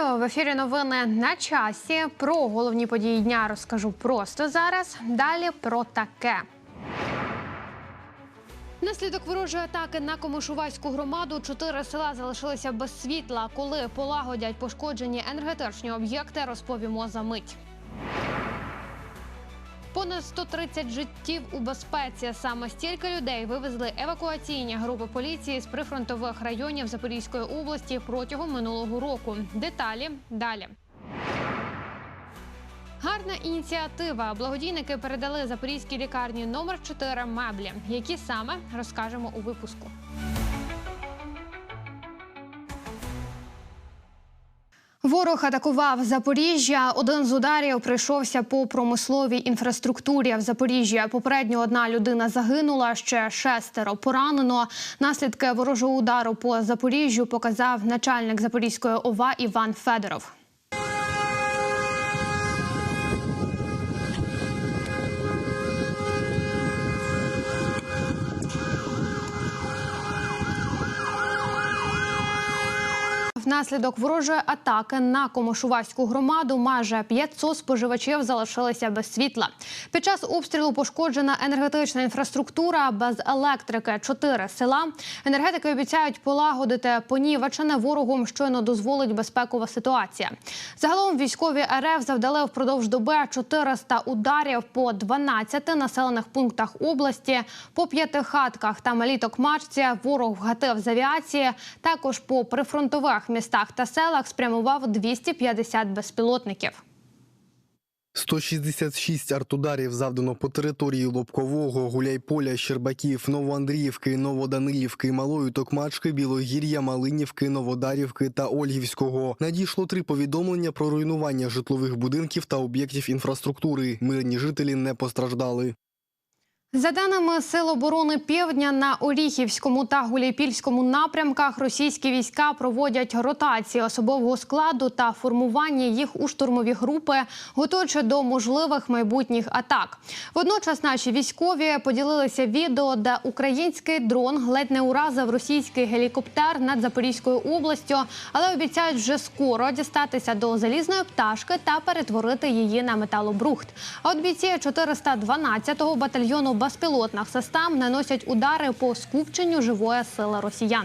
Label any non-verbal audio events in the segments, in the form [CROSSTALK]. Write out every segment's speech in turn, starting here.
Вітаю в ефірі. Новини на часі. Про головні події дня розкажу просто зараз. Далі про таке. Наслідок ворожої атаки на Комишувайську громаду чотири села залишилися без світла. Коли полагодять пошкоджені енергетичні об'єкти, розповімо за мить. Понад 130 життів у безпеці. Саме стільки людей вивезли евакуаційні групи поліції з прифронтових районів Запорізької області протягом минулого року. Деталі далі. Гарна ініціатива. Благодійники передали запорізькій лікарні номер 4 меблі. Які саме розкажемо у випуску. Ворог атакував Запоріжжя. Один з ударів прийшовся по промисловій інфраструктурі в Запоріжжі. Попередньо одна людина загинула, ще шестеро поранено. Наслідки ворожого удару по Запоріжжю показав начальник Запорізької ОВА Іван Федоров. Внаслідок ворожої атаки на Комошувацьку громаду майже 500 споживачів залишилися без світла. Під час обстрілу пошкоджена енергетична інфраструктура без електрики. Чотири села енергетики обіцяють полагодити понівечене ворогом, щойно дозволить безпекова ситуація. Загалом військові РФ завдали впродовж доби 400 ударів по 12 населених пунктах області, по п'яти хатках та малій Токмачці ворог вгатив з авіації. Також по прифронтових містах та селах спрямував 250 безпілотників. 166 артударів завдано по території Лобкового, Гуляйполя, Щербаків, Новоандріївки, Новоданилівки, Малої Токмачки, Білогір'я, Малинівки, Новодарівки та Ольгівського. Надійшло три повідомлення про руйнування житлових будинків та об'єктів інфраструктури. Мирні жителі не постраждали. За даними Сил оборони Півдня на Оріхівському та Гуляйпільському напрямках, російські війська проводять ротації особового складу та формування їх у штурмові групи, готуючи до можливих майбутніх атак. Водночас наші військові поділилися відео, де український дрон ледь не уразив російський гелікоптер над Запорізькою областю, але обіцяють вже скоро дістатися до залізної пташки та перетворити її на металобрухт. А от бійці 412-го батальйону безпілотних систем наносять удари по скупченню живої сили росіян.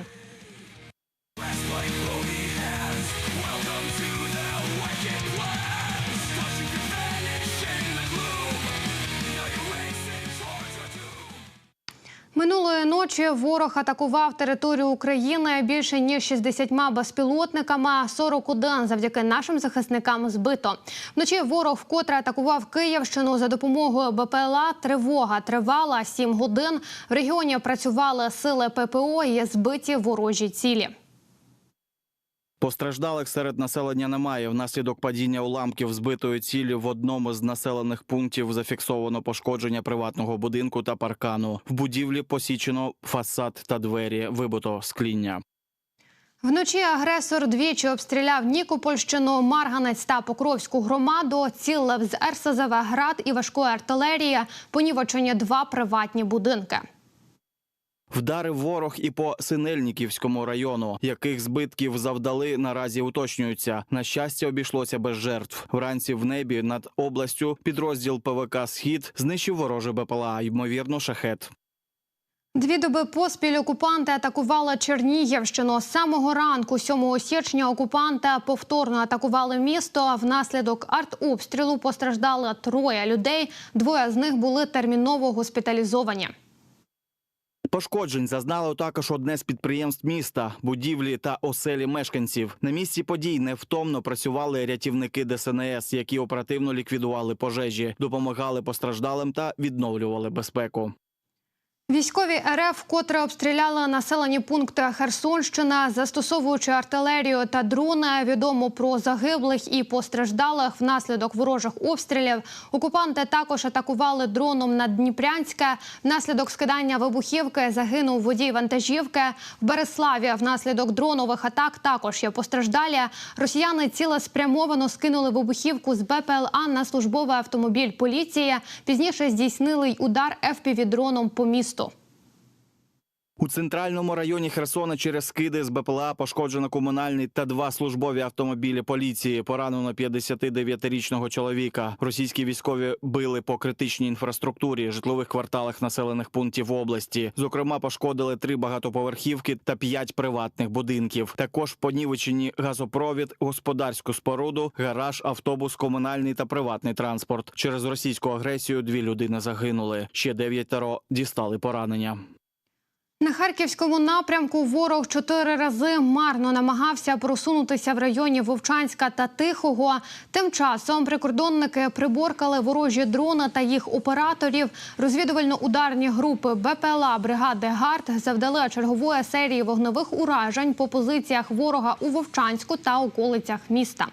Минулої ночі ворог атакував територію України більше ніж 60 безпілотниками. 41 завдяки нашим захисникам збито. Вночі ворог вкотре атакував Київщину за допомогою БПЛА. Тривога тривала 7 годин. В регіоні працювали сили ППО і збиті ворожі цілі. Постраждалих серед населення немає. Внаслідок падіння уламків збитої цілі в одному з населених пунктів зафіксовано пошкодження приватного будинку та паркану. В будівлі посічено фасад та двері, вибито скління. Вночі агресор двічі обстріляв Нікопольщину, Марганець та Покровську громаду. Цілив з РСЗВ град і важкої артилерії. Понівечені два приватні будинки. Вдарив ворог і по Синельниківському району, яких збитків завдали наразі уточнюються. На щастя, обійшлося без жертв. Вранці в небі над областю підрозділ ПВК Схід знищив вороже БПЛА, ймовірно, шахет. Дві доби поспіль окупанти атакували Чернігівщину. З самого ранку, 7 січня, окупанти повторно атакували місто. Внаслідок артобстрілу постраждали троє людей. Двоє з них були терміново госпіталізовані. Пошкоджень зазнало також одне з підприємств міста, будівлі та оселі мешканців. На місці подій невтомно працювали рятівники ДСНС, які оперативно ліквідували пожежі, допомагали постраждалим та відновлювали безпеку. Військові РФ вкотре обстріляли населені пункти Херсонщина, застосовуючи артилерію та дрони. Відомо про загиблих і постраждалих внаслідок ворожих обстрілів. Окупанти також атакували дроном на Дніпрянське. Внаслідок скидання вибухівки загинув водій вантажівки. В Береславі внаслідок дронових атак також є постраждалі. Росіяни цілеспрямовано скинули вибухівку з БПЛА на службовий автомобіль поліції. Пізніше здійснили й удар ФПВ-дроном по місту. У центральному районі Херсона через скиди з БПЛА пошкоджено комунальний та два службові автомобілі поліції. Поранено 59-річного чоловіка. Російські військові били по критичній інфраструктурі, житлових кварталах населених пунктів області. Зокрема, пошкодили три багатоповерхівки та п'ять приватних будинків. Також понівечені газопровід, господарську споруду, гараж, автобус, комунальний та приватний транспорт. Через російську агресію дві людини загинули. Ще дев'ятеро дістали поранення. На харківському напрямку ворог чотири рази марно намагався просунутися в районі Вовчанська та Тихого. Тим часом прикордонники приборкали ворожі дрони та їх операторів. Розвідувально-ударні групи БПЛА бригади ГАРД завдали чергової серії вогневих уражень по позиціях ворога у Вовчанську та околицях міста.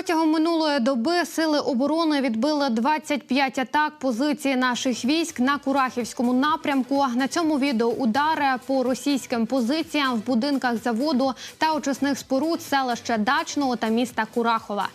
Протягом минулої доби сили оборони відбили 25 атак позиції наших військ на Курахівському напрямку. На цьому відео удари по російським позиціям в будинках заводу та очисних споруд селища Дачного та міста Курахова.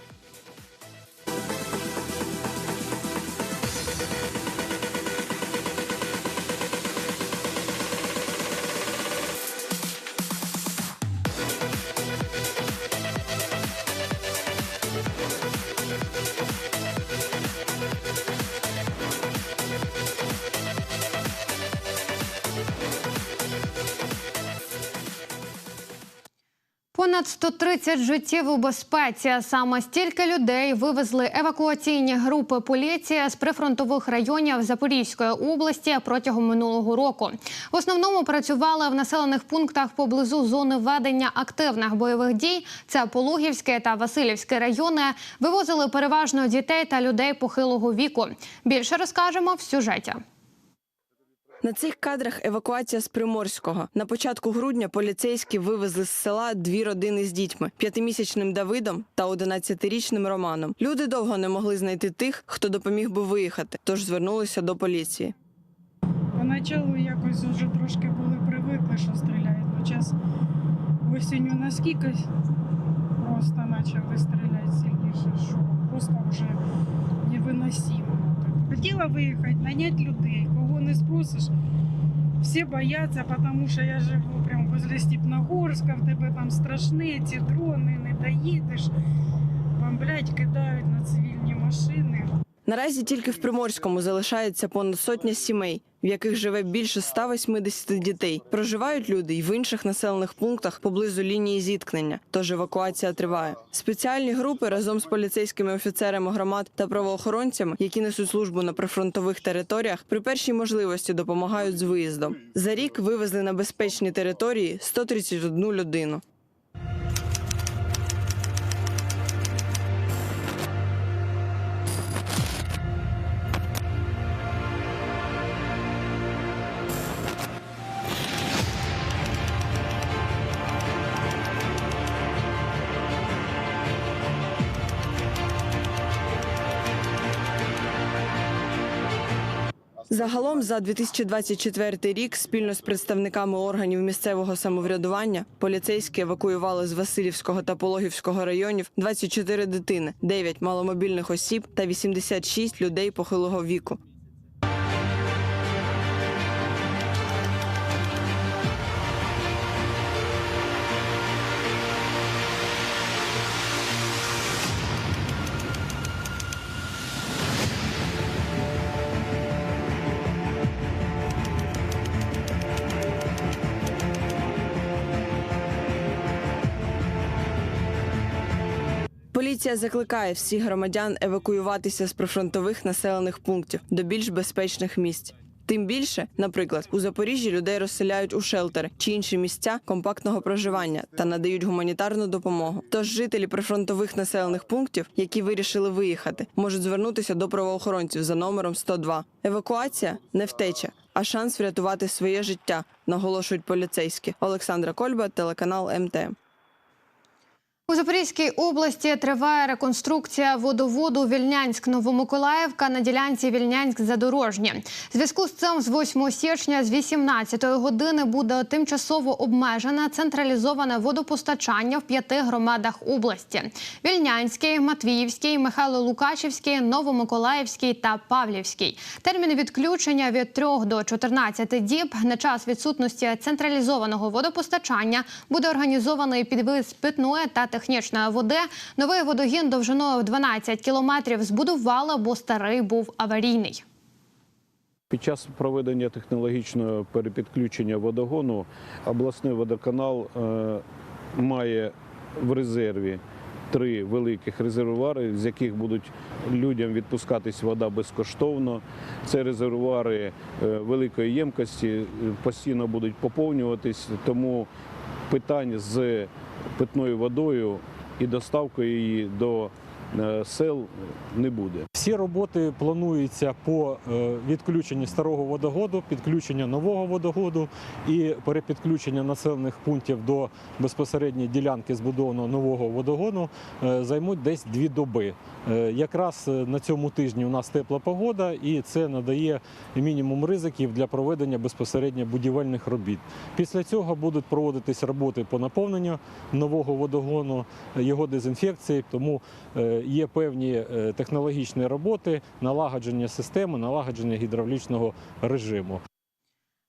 Понад 130 життів у безпеці. Саме стільки людей вивезли евакуаційні групи поліції з прифронтових районів Запорізької області протягом минулого року. В основному працювали в населених пунктах поблизу зони ведення активних бойових дій. Це Пологівське та Васильівське райони. Вивозили переважно дітей та людей похилого віку. Більше розкажемо в сюжеті. На цих кадрах евакуація з Приморського. На початку грудня поліцейські вивезли з села дві родини з дітьми: п'ятимісячним Давидом та 11-річним Романом. Люди довго не могли знайти тих, хто допоміг би виїхати, тож звернулися до поліції. Поначалу якось вже трошки були привикли, що стріляють. Ну, час осінню наскільки просто почали стріляти сильніше, що просто вже невиносимо. Хотіла виїхати, наняти людей, кого не спросиш. Всі бояться, тому що я живу прямо возле Степногорська, в тебе там страшні ці дрони, не доїдеш. блядь, кидають на цивільні машини. Наразі тільки в Приморському залишається понад сотня сімей, в яких живе більше 180 дітей. Проживають люди й в інших населених пунктах поблизу лінії зіткнення. Тож евакуація триває. Спеціальні групи разом з поліцейськими офіцерами громад та правоохоронцями, які несуть службу на прифронтових територіях, при першій можливості допомагають з виїздом. За рік вивезли на безпечні території 131 людину. Загалом за 2024 рік спільно з представниками органів місцевого самоврядування поліцейські евакуювали з Васильівського та Пологівського районів 24 дитини, 9 маломобільних осіб та 86 людей похилого віку. Поліція закликає всіх громадян евакуюватися з прифронтових населених пунктів до більш безпечних місць. Тим більше, наприклад, у Запоріжжі людей розселяють у шелтери чи інші місця компактного проживання та надають гуманітарну допомогу. Тож жителі прифронтових населених пунктів, які вирішили виїхати, можуть звернутися до правоохоронців за номером 102. Евакуація не втеча, а шанс врятувати своє життя, наголошують поліцейські. Олександра Кольба, телеканал МТМ. У Запорізькій області триває реконструкція водоводу Вільнянськ-Новомиколаївка на ділянці Вільнянськ-Задорожнє. Зв'язку з цим з 8 січня з 18 години буде тимчасово обмежене централізоване водопостачання в п'яти громадах області: Вільнянський, Матвіївський, Михайло-Лукачівський, Новомиколаївський та Павлівський. Термін відключення від 3 до 14 діб на час відсутності централізованого водопостачання буде організований підвіз питної та технічної води. Новий водогін довжиною в 12 кілометрів збудували, бо старий був аварійний. Під час проведення технологічного перепідключення водогону обласний водоканал е, має в резерві три великих резервуари, з яких будуть людям відпускатись вода безкоштовно. Це резервуари е, великої ємкості, е, постійно будуть поповнюватись, тому питань з питною водою і доставкою її до сел не буде. Всі роботи плануються по е, відключенню старого водогоду, підключення нового водогоду і перепідключення населених пунктів до безпосередньої ділянки збудованого нового водогону е, займуть десь дві доби. Е, Якраз е, на цьому тижні у нас тепла погода, і це надає мінімум ризиків для проведення безпосередньо будівельних робіт. Після цього будуть проводитись роботи по наповненню нового водогону, е, його дезінфекції. Тому е, є певні е, технологічні роботи, налагодження системи, налагодження гідравлічного режиму.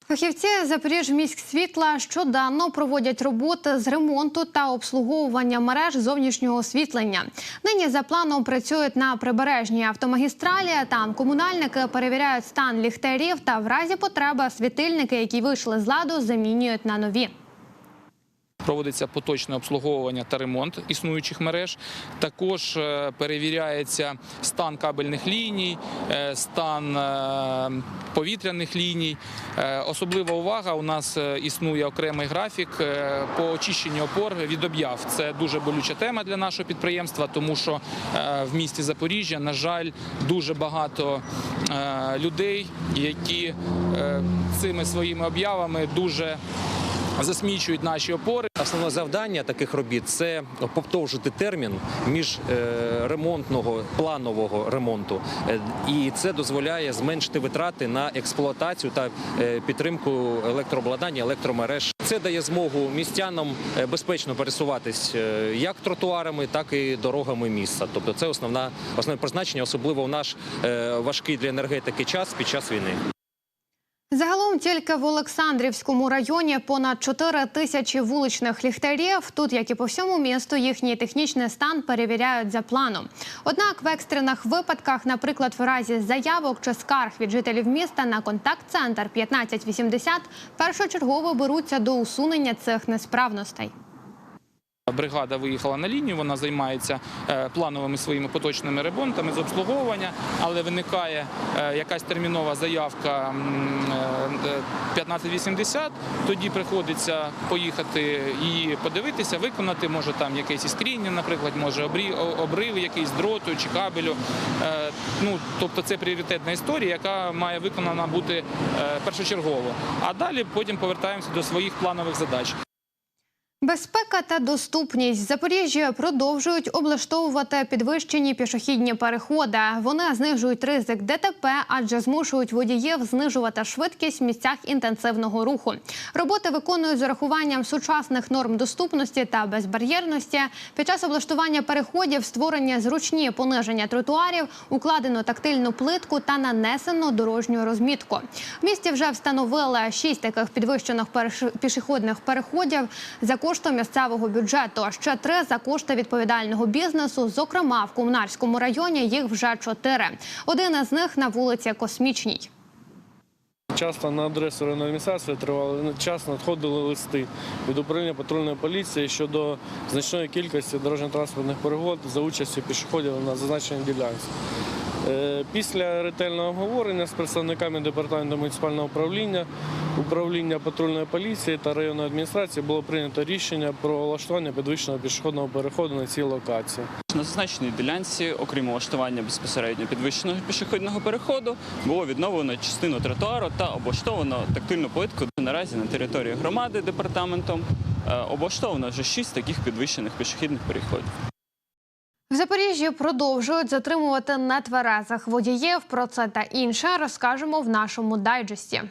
Фахівці Запоріжміськсвітла щоденно проводять роботи з ремонту та обслуговування мереж зовнішнього освітлення. Нині за планом працюють на прибережній автомагістралі. Там комунальники перевіряють стан ліхтарів та в разі потреби світильники, які вийшли з ладу, замінюють на нові. Проводиться поточне обслуговування та ремонт існуючих мереж. Також е, перевіряється стан кабельних ліній, е, стан е, повітряних ліній. Особлива увага у нас існує окремий графік по очищенню опор від об'яв. Це дуже болюча тема для нашого підприємства, тому що в місті Запоріжжя, на жаль, дуже багато людей, які цими своїми об'явами дуже засмічують наші опори. Основне завдання таких робіт це повторжити термін між е, ремонтного планового ремонту, Е, і це дозволяє зменшити витрати на експлуатацію та е, підтримку електрообладнання, електромереж. Це дає змогу містянам безпечно пересуватись як тротуарами, так і дорогами міста. Тобто, це основна основне призначення, особливо в наш важкий для енергетики час під час війни. Загалом тільки в Олександрівському районі понад 4 тисячі вуличних ліхтарів. Тут, як і по всьому місту, їхній технічний стан перевіряють за планом. Однак в екстрених випадках, наприклад, в разі заявок чи скарг від жителів міста на контакт-центр 1580, першочергово беруться до усунення цих несправностей. Бригада виїхала на лінію, вона займається е, плановими своїми поточними ремонтами з обслуговування, але виникає е, якась термінова заявка м, е, 1580, тоді приходиться поїхати її подивитися, виконати, може там якесь іскріння, наприклад, може обрив якийсь дроту чи кабелю. Ну, тобто це пріоритетна історія, яка має виконана бути першочергово. А далі потім повертаємося до своїх планових задач. Безпека та доступність Запоріжжя продовжують облаштовувати підвищені пішохідні переходи. Вони знижують ризик ДТП, адже змушують водіїв знижувати швидкість в місцях інтенсивного руху. Роботи виконують з урахуванням сучасних норм доступності та безбар'єрності. Під час облаштування переходів створені зручні пониження тротуарів, укладено тактильну плитку та нанесено дорожню розмітку. В місті вже встановили шість таких підвищених пішохідних переходів за коштом місцевого бюджету. А ще три за кошти відповідального бізнесу. Зокрема, в комунарському районі їх вже чотири. Один із них на вулиці Космічній. Часто на адресу районної адміністрації тривали час надходили листи від управління патрульної поліції щодо значної кількості дорожньо-транспортних перегод за участю пішоходів на зазначеній ділянці. Е, Після ретельного обговорення з представниками департаменту муніципального управління, управління патрульної поліції та районної адміністрації було прийнято рішення про влаштування підвищеного пішохідного переходу на цій локації. На зазначеній ділянці, окрім влаштування безпосередньо підвищеного пішохідного переходу, було відновлено частину тротуару та облаштовано тактильну плитку. Наразі на території громади департаментом е, облаштовано вже шість таких підвищених пішохідних переходів. В Запоріжжі продовжують затримувати нетверезих водіїв. Про це та інше розкажемо в нашому дайджесті.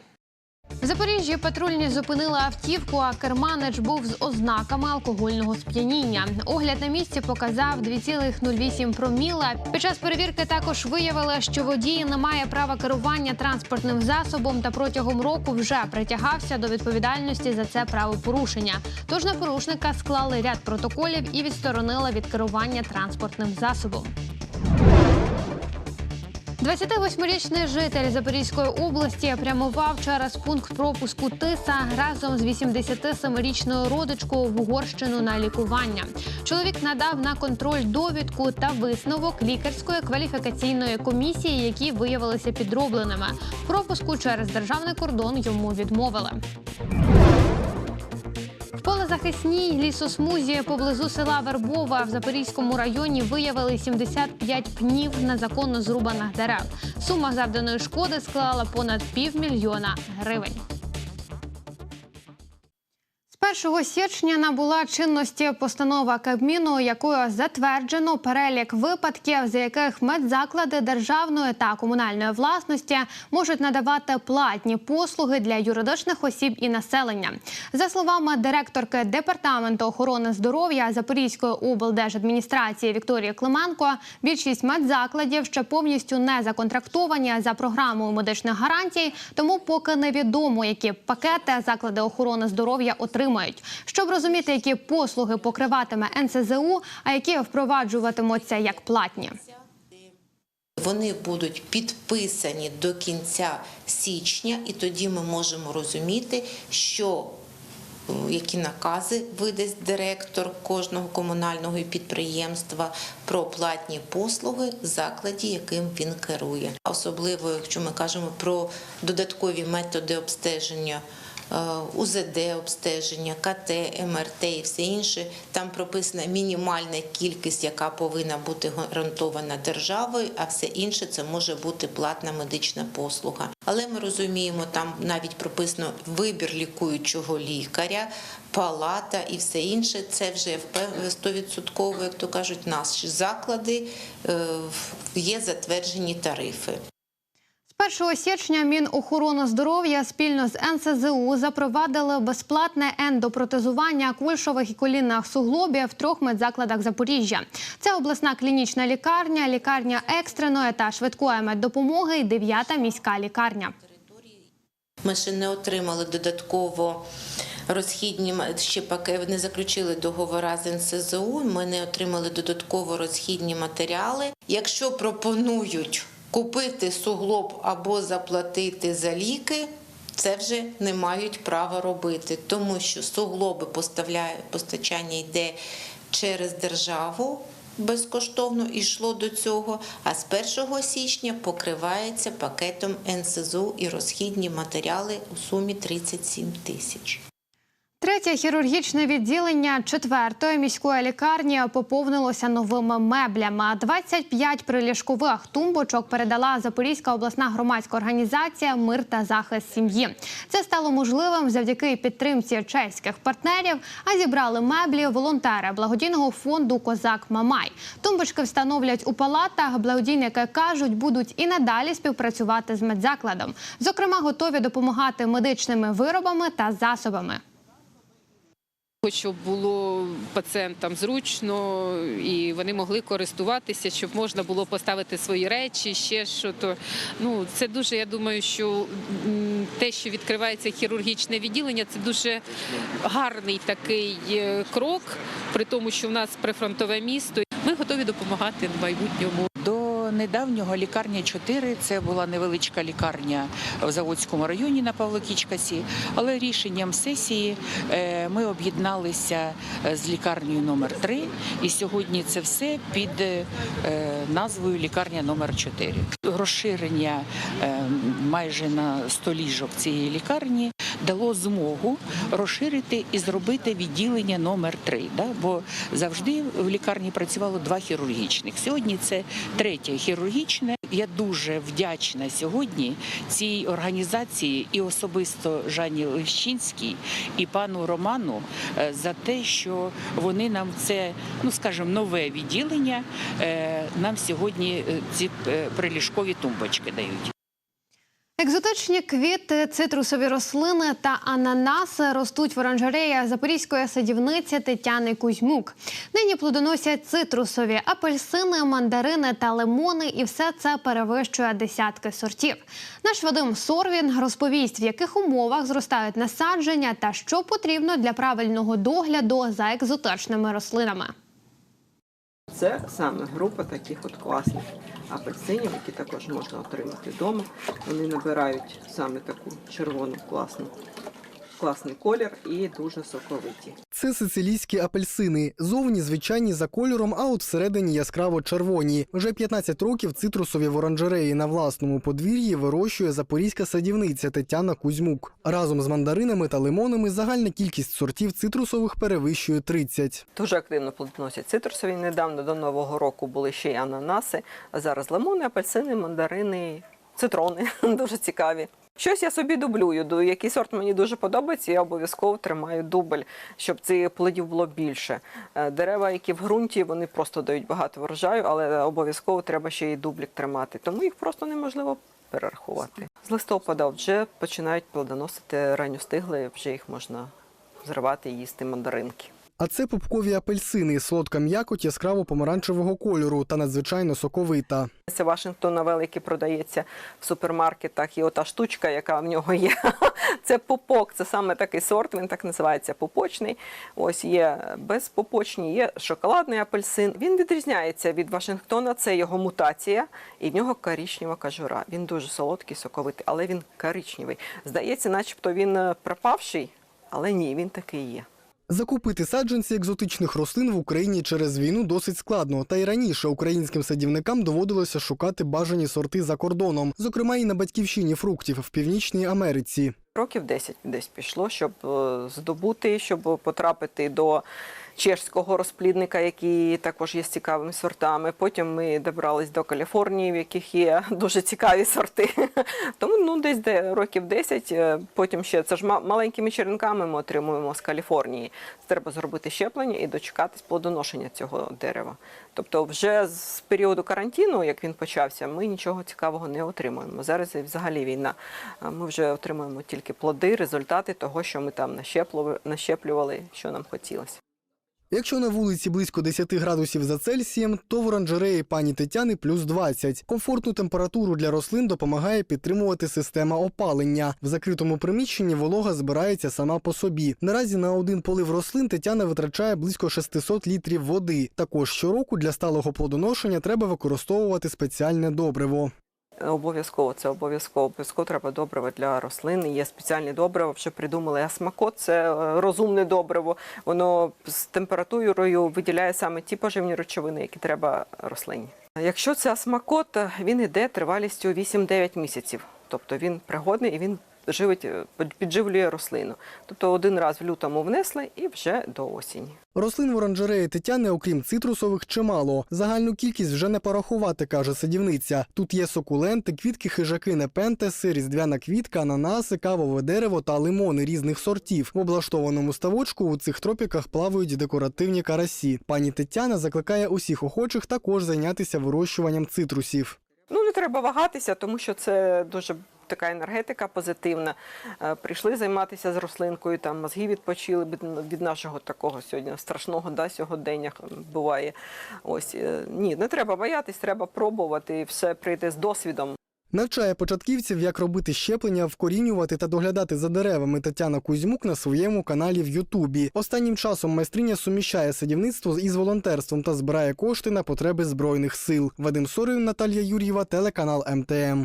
В Запоріжжі патрульні зупинили автівку, а керманич був з ознаками алкогольного сп'яніння. Огляд на місці показав 2,08 проміла. Під час перевірки також виявили, що водій не має права керування транспортним засобом та протягом року вже притягався до відповідальності за це правопорушення. Тож на порушника склали ряд протоколів і відсторонили від керування транспортним засобом. 28-річний житель Запорізької області прямував через пункт пропуску Тиса разом з 87-річною родичкою в Угорщину на лікування. Чоловік надав на контроль довідку та висновок лікарської кваліфікаційної комісії, які виявилися підробленими. Пропуску через державний кордон йому відмовили. В полезахисній лісосмузі поблизу села Вербова в Запорізькому районі виявили 75 пнів незаконно зрубаних дерев. Сума завданої шкоди склала понад півмільйона гривень. З 1 січня набула чинності постанова Кабміну, якою затверджено перелік випадків, за яких медзаклади державної та комунальної власності можуть надавати платні послуги для юридичних осіб і населення. За словами директорки департаменту охорони здоров'я Запорізької облдержадміністрації Вікторії Клименко, більшість медзакладів ще повністю не законтрактовані за програмою медичних гарантій, тому поки невідомо, які пакети заклади охорони здоров'я отримають. Щоб розуміти, які послуги покриватиме НСЗУ, а які впроваджуватимуться як платні. Вони будуть підписані до кінця січня, і тоді ми можемо розуміти, що е, які накази видасть директор кожного комунального підприємства про платні послуги закладі, яким він керує. Особливо, якщо ми кажемо про додаткові методи обстеження. Е, УЗД обстеження, КТ, МРТ і все інше. Там прописана мінімальна кількість, яка повинна бути гарантована державою, а все інше це може бути платна медична послуга. Але ми розуміємо, там навіть прописано вибір лікуючого лікаря, палата і все інше. Це вже стовідсотково, як то кажуть, наші заклади е, є затверджені тарифи. З 1 січня Мінохорони здоров'я спільно з НСЗУ запровадили безплатне ендопротезування кульшових і колінних суглобів в трьох медзакладах Запоріжжя. Це обласна клінічна лікарня, лікарня екстреної та швидкої меддопомоги і дев'ята міська лікарня. Ми ще не отримали додатково розхідні ще поки не заключили договора з НСЗУ. Ми не отримали додатково розхідні матеріали. Якщо пропонують купити суглоб або заплатити за ліки. Це вже не мають права робити, тому що суглоби постачання йде через державу. Безкоштовно йшло до цього, а з 1 січня покривається пакетом НСЗУ і розхідні матеріали у сумі 37 тисяч. Третє хірургічне відділення четвертої міської лікарні поповнилося новими меблями. 25 приліжкових тумбочок передала Запорізька обласна громадська організація Мир та захист сім'ї. Це стало можливим завдяки підтримці чеських партнерів. А зібрали меблі волонтери благодійного фонду Козак Мамай. Тумбочки встановлять у палатах. Благодійники кажуть, будуть і надалі співпрацювати з медзакладом. Зокрема, готові допомагати медичними виробами та засобами. Щоб було пацієнтам зручно і вони могли користуватися, щоб можна було поставити свої речі, ще що то. Ну це дуже. Я думаю, що те, що відкривається хірургічне відділення, це дуже гарний такий е, крок, при тому, що в нас прифронтове місто. Ми готові допомагати в майбутньому. Недавнього лікарня 4 це була невеличка лікарня в Заводському районі на Павлокічкасі, але рішенням сесії е, ми об'єдналися е, з лікарнею номер 3 і сьогодні це все під е, назвою лікарня номер 4 Розширення майже на 100 ліжок цієї лікарні дало змогу розширити і зробити відділення номер 3 да? Бо завжди в лікарні працювало два хірургічних. Сьогодні це третє хірургічне. Я дуже вдячна сьогодні цій організації і особисто Жанні Лещинській і пану Роману е, за те, що вони нам це, ну скажімо, нове відділення е, нам сьогодні е, ці приліжкові тумбочки дають. Екзотичні квіти, цитрусові рослини та ананаси ростуть в оранжереї запорізької садівниці Тетяни Кузьмук. Нині плодоносять цитрусові апельсини, мандарини та лимони, і все це перевищує десятки сортів. Наш Вадим Сорвін розповість, в яких умовах зростають насадження та що потрібно для правильного догляду за екзотичними рослинами. Це саме група таких от класних апельсинів, які також можна отримати вдома. Вони набирають саме таку червону класну, класний колір і дуже соковиті. Це сицилійські апельсини. Зовні звичайні за кольором, а от всередині яскраво червоні. Вже 15 років цитрусові в оранжереї на власному подвір'ї вирощує запорізька садівниця Тетяна Кузьмук. Разом з мандаринами та лимонами загальна кількість сортів цитрусових перевищує 30. Дуже активно плодоносять цитрусові. Недавно до Нового року були ще й ананаси, а зараз лимони, апельсини, мандарини, цитрони. [LAUGHS] Дуже цікаві. Щось я собі дублюю. Який сорт мені дуже подобається, я обов'язково тримаю дубль, щоб цих плодів було більше. Е, Дерева, які в ґрунті, вони просто дають багато врожаю, але обов'язково треба ще й дублік тримати. Тому їх просто неможливо перерахувати. З листопада вже починають плодоносити ранньостигли, вже їх можна зривати і їсти мандаринки. А це пупкові апельсини, солодка м'якоть яскраво помаранчевого кольору та надзвичайно соковита. Це Вашингтон великий продається в супермаркетах. І ота штучка, яка в нього є, [LAUGHS] це пупок. Це саме такий сорт, він так називається пупочний. Ось є безпупочні, є шоколадний апельсин. Він відрізняється від Вашингтона, це його мутація, і в нього коричнева кажура. Він дуже солодкий, соковитий, але він коричневий. Здається, начебто він е, пропавший, але ні, він такий є. Закупити саджанці екзотичних рослин в Україні через війну досить складно. Та й раніше українським садівникам доводилося шукати бажані сорти за кордоном, зокрема і на батьківщині фруктів в Північній Америці. Років 10 десь пішло, щоб е, здобути, щоб потрапити до чешського розплідника, який також є з цікавими сортами. Потім ми добрались до Каліфорнії, в яких є [LAUGHS] дуже цікаві сорти. [LAUGHS] Тому ну десь де років 10, е, Потім ще це ж маленькими черенками ми отримуємо з Каліфорнії. Треба зробити щеплення і дочекатись плодоношення цього дерева. Тобто, вже з періоду карантину, як він почався, ми нічого цікавого не отримуємо. Зараз взагалі війна. Ми вже отримуємо тільки плоди, результати того, що ми там нащеплювали, нащеплювали, що нам хотілося. Якщо на вулиці близько 10 градусів за Цельсієм, то в оранжереї пані Тетяни плюс 20. Комфортну температуру для рослин допомагає підтримувати система опалення. В закритому приміщенні волога збирається сама по собі. Наразі на один полив рослин Тетяна витрачає близько 600 літрів води. Також щороку для сталого плодоношення треба використовувати спеціальне добриво. Обов'язково це обов'язково. Обов'язково треба добриво для рослин. Є спеціальні добрива, вже придумали асмако, це е, розумне добриво. Воно з температурою виділяє саме ті поживні речовини, які треба рослині. Якщо це асмакот, він іде тривалістю 8-9 місяців. Тобто він пригодний і він живить, е, підживлює рослину. Тобто один раз в лютому внесли і вже до осені. Рослин в оранжереї Тетяни, окрім цитрусових, чимало. Загальну кількість вже не порахувати, каже садівниця. Тут є сукуленти, квітки хижаки непентеси, різдвяна квітка, ананаси, кавове дерево та лимони різних сортів. В облаштованому ставочку у цих тропіках плавають декоративні карасі. Пані Тетяна закликає усіх охочих також зайнятися вирощуванням цитрусів. Ну не треба вагатися, тому що це дуже така енергетика позитивна. Е, Прийшли займатися з рослинкою, там мозги відпочили від, нашого такого сьогодні страшного да, сьогодення буває. Ось е, ні, не треба боятись, треба пробувати, і все прийде з досвідом. Навчає початківців, як робити щеплення, вкорінювати та доглядати за деревами Тетяна Кузьмук на своєму каналі в Ютубі. Останнім часом майстриня суміщає садівництво із волонтерством та збирає кошти на потреби збройних сил. Вадим Сорин, Наталія Юр'єва, телеканал МТМ.